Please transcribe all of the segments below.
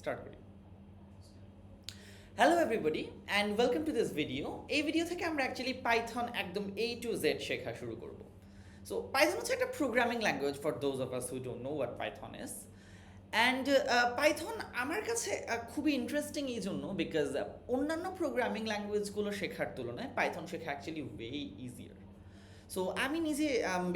Start করি hello everybody and welcome to this video এই video থেকে আমরা অ্যাকচুয়ালি পাইথন একদম এ টু জেড শেখা শুরু করব। সো পাইথন হচ্ছে একটা programming language for those of us who don't know what Python is and Python আমার কাছে uh, খুবই ইন্টারেস্টিং এই জন্য বিকজ অন্যান্য প্রোগ্রামিং ল্যাঙ্গুয়েজগুলো শেখার তুলনায় পাইথন শেখা অ্যাকচুয়ালি ওয়ে ইজিয়ার সো আমি নিজে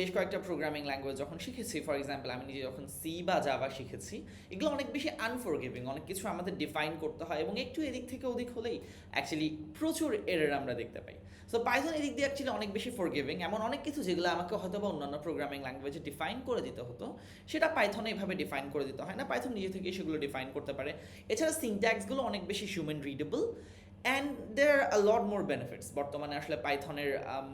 বেশ কয়েকটা প্রোগ্রামিং ল্যাঙ্গুয়েজ যখন শিখেছি ফর এক্সাম্পল আমি নিজে যখন সি বা জাভা শিখেছি, এগুলো অনেক বেশি আনফরগিভিং অনেক কিছু আমাদের ডিফাইন করতে হয় এবং একটু এদিক থেকে ওদিক হলেই অ্যাকচুয়ালি প্রচুর এরর আমরা দেখতে পাই। সো পাইথন এদিক দিয়ে অ্যাকচুয়ালি অনেক বেশি ফরগিভিং এমন অনেক কিছু যেগুলো আমাকে হয়তো বা অন্যান্য প্রোগ্রামিং ল্যাঙ্গুয়েজে ডিফাইন করে দিতে হতো, সেটা পাইথনে এভাবে ডিফাইন করে দিতে হয় না। পাইথন নিজে থেকে সেগুলো ডিফাইন করতে পারে। এছাড়া সিনট্যাক্সগুলো অনেক বেশি হিউম্যান রিডেবল অ্যান্ড দের আর লট মোর বেনিফিটস বর্তমানে আসলে পাইথনের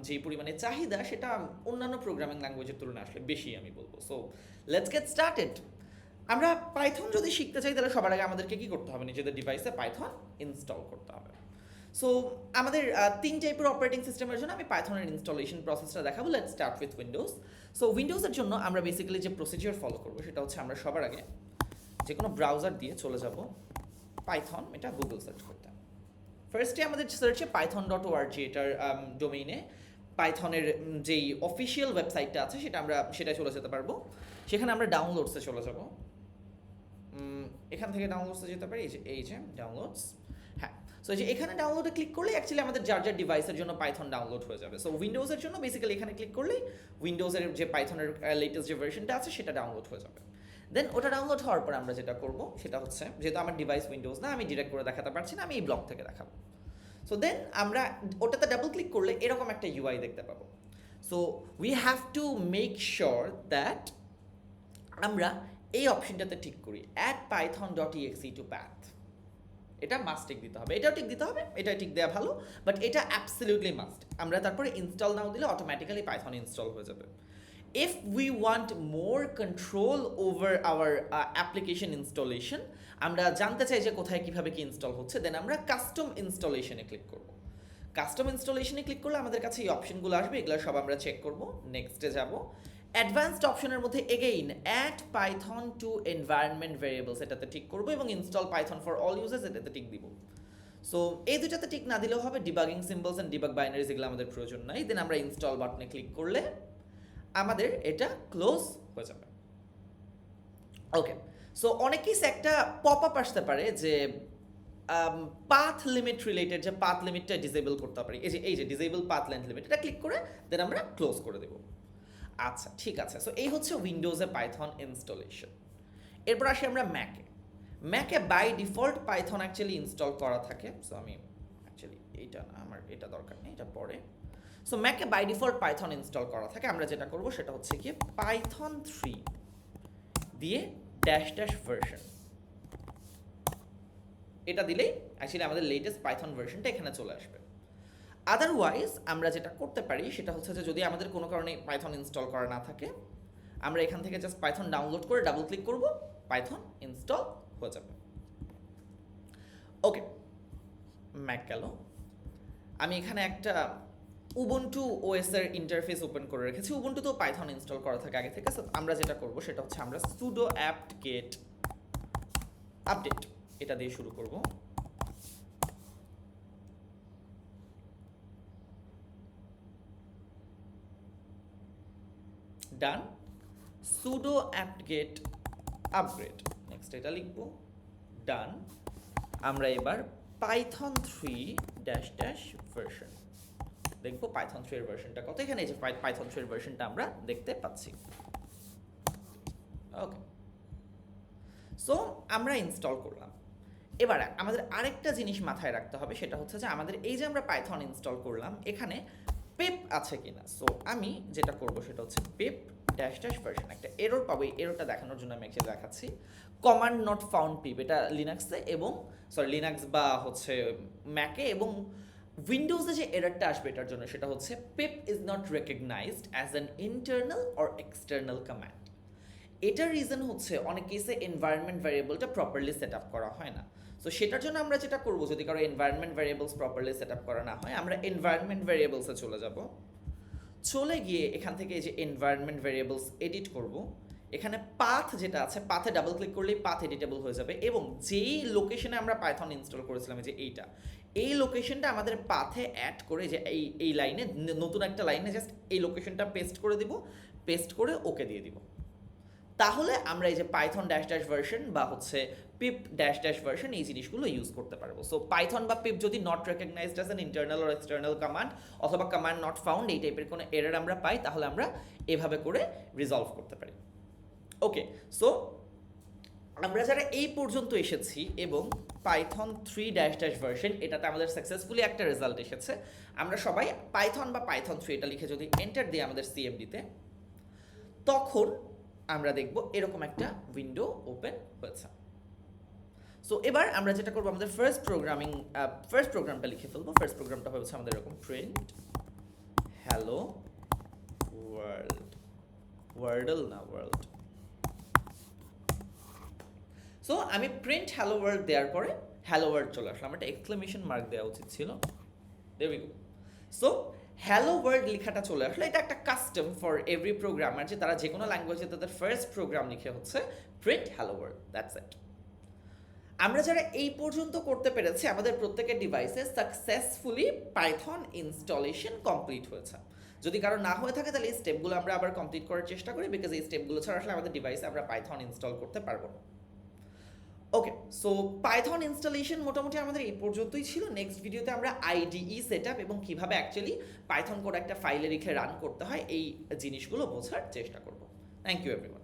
যে পরিমাণে চাহিদা, সেটা অন্যান্য প্রোগ্রামিং ল্যাঙ্গুয়েজের তুলনায় আসলে বেশি আমি বলব। সো লেটস গেট স্টার্টেড আমরা পাইথন যদি শিখতে চাই, তাহলে সবার আগে আমাদেরকে কী করতে হবে? নিজেদের ডিভাইসে পাইথন ইনস্টল করতে হবে। সো আমাদের তিন টাইপের অপারেটিং সিস্টেমের জন্য আমি পাইথনের ইনস্টলেশন প্রসেসটা দেখাবো। Let start with Windows so উইন্ডোজের জন্য আমরা বেসিক্যালি যে প্রসিজিওর ফলো করব, সেটা হচ্ছে আমরা সবার আগে যে কোনো ব্রাউজার দিয়ে চলে যাব। পাইথন, এটা গুগল সার্চ করতে। ফার্স্টে আমাদের সার্চে পাইথন ডট ওআরজি এটার ডোমেইনে পাইথনের যেই অফিসিয়াল ওয়েবসাইটটা আছে, সেটা আমরা সেটা চলে যেতে পারব। সেখানে আমরা ডাউনলোডসে চলে যাব। এখান থেকে ডাউনলোডসে যেতে পারি। এই যে ডাউনলোডস হ্যাঁ সো যে, এখানে ডাউনলোডে ক্লিক করলে অ্যাকচুয়ালি আমাদের যার যার ডিভাইসের জন্য পাইথন ডাউনলোড হয়ে যাবে। সো উইন্ডোজের জন্য বেসিক্যালি এখানে ক্লিক করলেই উইন্ডোজের যে পাইথনের লেটেস্ট যে ভার্সনটা আছে, সেটা ডাউনলোড হয়ে যাবে। দেন ওটা ডাউনলোড হওয়ার পর আমরা যেটা করব, সেটা হচ্ছে, যেহেতু আমার ডিভাইস উইন্ডোজ না, আমি ডিরেক্ট করে দেখাতে পারছি না, আমি এই ব্লগ থেকে দেখাবো। সো দেন আমরা, ওটাতে ডাবল ক্লিক করলে এরকম একটা ইউআই দেখতে পাবো। So we have to make sure that আমরা এই অপশনটাতে ঠিক করি। Add Python dot exe to path এটা মাস্ট টিক দিতে হবে। এটাও টিক দিতে হবে এটা টিক দেওয়া ভালো বাট এটা অ্যাবসলিউটলি মাস্ট আমরা তারপরে ইনস্টল নাও দিলে অটোমেটিক্যালি পাইথন ইনস্টল হয়ে যাবে। If we want more control over our uh, application installation আমরা জানতে চাই যে কোথায় কীভাবে কি ইনস্টল হচ্ছে দেন আমরা কাস্টম ইনস্টলেশনে ক্লিক করব। কাস্টম ইনস্টলেশনে ক্লিক করলে আমাদের কাছে এই অপশনগুলো আসবে এগুলো সব আমরা চেক করব নেক্সটে যাব। অ্যাডভান্সড অপশনের মধ্যে again add Python to environment variables এটাতে ঠিক করব এবং install Python for all users এটাতে টিক দিব। সো এই দুটাতে ঠিক না দিলেও হবে debugging symbols and debug binaries এগুলো আমাদের প্রয়োজন নাই দেন আমরা ইনস্টল বাটনে ক্লিক করলে আমাদের এটা ক্লোজ হয়ে যাবে। ওকে সো অনেক কেস একটা পপ আপ আসতে পারে যে পাথ লিমিট রিলেটেড যে পাথ লিমিটটা ডিসেবল করতে পারি। এই যে এই যে ডিসেবল পাথ লেন্থ লিমিট এটা ক্লিক করে দেন আমরা ক্লোজ করে দেব। আচ্ছা ঠিক আছে সো এই হচ্ছে উইন্ডোজে পাইথন ইনস্টলেশন এরপর আসি আমরা ম্যাকে ম্যাকে by default Python actually install করা থাকে সো আমি অ্যাকচুয়ালি এইটা না, আমার এটা দরকার নেই, এটা পরে। সো ম্যাকে বাই ডিফল্ট পাইথন ইনস্টল করা থাকে। আমরা যেটা করব সেটা হচ্ছে কি পাইথন থ্রি দিয়ে ড্যাশ ড্যাশ ভার্সন এটা দিলেই অ্যাকচুয়ালি আমাদের লেটেস্ট পাইথন ভার্সনটা এখানে চলে আসবে। আদারওয়াইজ আমরা যেটা করতে পারি সেটা হচ্ছে যে যদি আমাদের কোনো কারণে পাইথন ইনস্টল করা না থাকে, আমরা এখান থেকে জাস্ট পাইথন ডাউনলোড করে ডাবল ক্লিক করব পাইথন ইনস্টল হয়ে যাবে। ওকে ম্যাক গেল। আমি এখানে একটা উবুন্টু ওএস এর ইন্টারফেস ওপেন করে রেখেছি। উবুন্টুতেও পাইথন ইনস্টল করা থাকে আগে থেকে। So, আমরা যেটা করব সেটা হচ্ছে আমরা সুডো অ্যাপ্ট গেট আপডেট এটা দিয়ে শুরু করব। Done sudo apt get upgrade next এটা লিখব। ডান আমরা এবার Python three dash dash version দেখব পাইথন থ্রি এর ভার্সনটা কত? এখানে এই যে পাইথন থ্রি এর ভার্সনটা আমরা দেখতে পাচ্ছি। ওকে সো আমরা ইনস্টল করলাম। এবার আমাদের আরেকটা জিনিস মাথায় রাখতে হবে, সেটা হচ্ছে যে আমাদের এই যে আমরা পাইথন ইনস্টল করলাম, এখানে পেপ আছে কিনা? সো আমি যেটা করব সেটা হচ্ছে পেপ ড্যাশ ড্যাশ ভার্সন একটা এরর পাবো, এই এররটা দেখানোর জন্য আমি অ্যাকচুয়ালি দেখাচ্ছি। কমান্ড নট ফাউন্ড পিপ এটা লিনাক্সে এবং সরি লিনাক্স বা হচ্ছে ম্যাকে এবং উইন্ডোজে যে এররটা আসবে এটার জন্য সেটা হচ্ছে pip is not recognized as an internal or external command এটার রিজন হচ্ছে অনেক কেসে এনভায়রনমেন্ট ভ্যারিয়েবলটা প্রপারলি সেট আপ করা হয় না। সো সেটার জন্য আমরা যেটা করব, যদি কারও environment variables properly set up করা না হয়, আমরা এনভায়রনমেন্ট ভ্যারিয়েবলসে চলে যাব। চলে গিয়ে এখান থেকে এই যে এনভায়রনমেন্ট ভ্যারিয়েবলস এডিট করব। এখানে পাথ যেটা আছে পাথে ডাবল ক্লিক করলেই পাথ এডিটেবল হয়ে যাবে এবং যেই লোকেশনে আমরা পাইথন ইনস্টল করেছিলাম যে এইটা এই লোকেশনটা আমাদের পাথে অ্যাড করে যে এই এই লাইনে নতুন একটা লাইনে জাস্ট এই লোকেশনটা পেস্ট করে দিব পেস্ট করে ওকে দিয়ে দিব। তাহলে আমরা এই যে পাইথন ড্যাশ ড্যাশ ভার্সন বা হচ্ছে পিপ ড্যাশ ড্যাশ ভার্সন এই জিনিসগুলো ইউজ করতে পারব। সো পাইথন বা পিপ যদি not recognized as an internal or external command অথবা কমান্ড নট ফাউন্ড এই টাইপের কোনো এরর আমরা পাই, তাহলে আমরা এভাবে করে রিজলভ করতে পারি। ওকে সো আমরা যারা এই পর্যন্ত এসেছি এবং Python three dash dash version এটাতে আমাদের সাকসেসফুলি একটা রেজাল্ট এসেছে। আমরা সবাই পাইথন বা পাইথন থ্রি এটা লিখে যদি এন্টার দিই আমাদের সিএমডিতে তখন আমরা দেখব এরকম একটা উইন্ডো ওপেন হয়েছে। সো এবার আমরা যেটা করব, আমাদের ফার্স্ট প্রোগ্রামিং ফার্স্ট প্রোগ্রামটা লিখে ফেলব। ফার্স্ট প্রোগ্রামটা হচ্ছে আমাদের এরকম প্রিন্ট হ্যালো ওয়ার্ল্ড ওয়ার্ল্ডল না ওয়ার্ল্ড সো আমি প্রিন্ট হ্যালো ওয়ার্ল্ড দেওয়ার পরে হ্যালো ওয়ার্ল্ড চলে আসলাম। একটা এক্সক্লেমেশন মার্ক দেওয়া উচিত ছিল। দেবি সো হ্যালো ওয়ার্ল্ড লেখাটা চলে আসলো। এটা একটা কাস্টম ফর এভরি প্রোগ্রামার যে তারা যে কোনো ল্যাঙ্গুয়েজে তাদের ফার্স্ট প্রোগ্রাম লিখে হচ্ছে print hello world that's it আমরা যারা এই পর্যন্ত করতে পেরেছি, আমাদের প্রত্যেকের ডিভাইসে সাকসেসফুলি পাইথন ইনস্টলেশন কমপ্লিট হয়েছে। যদি কারও না হয়ে থাকে, তাহলে এই স্টেপগুলো আমরা আবার কমপ্লিট করার চেষ্টা করি বিকজ এই স্টেপগুলো ছাড়া আসলে আমাদের ডিভাইসে আমরা পাইথন ইনস্টল করতে পারব না। ওকে সো পাইথন ইনস্টলেশন মোটামুটি আমাদের এই পর্যন্তই ছিল। নেক্সট ভিডিওতে আমরা আইডিই সেট আপ এবং কীভাবে অ্যাকচুয়ালি পাইথন কোড একটা ফাইলে রেখে রান করতে হয়, এই জিনিসগুলো বোঝার চেষ্টা করব। Thank you everyone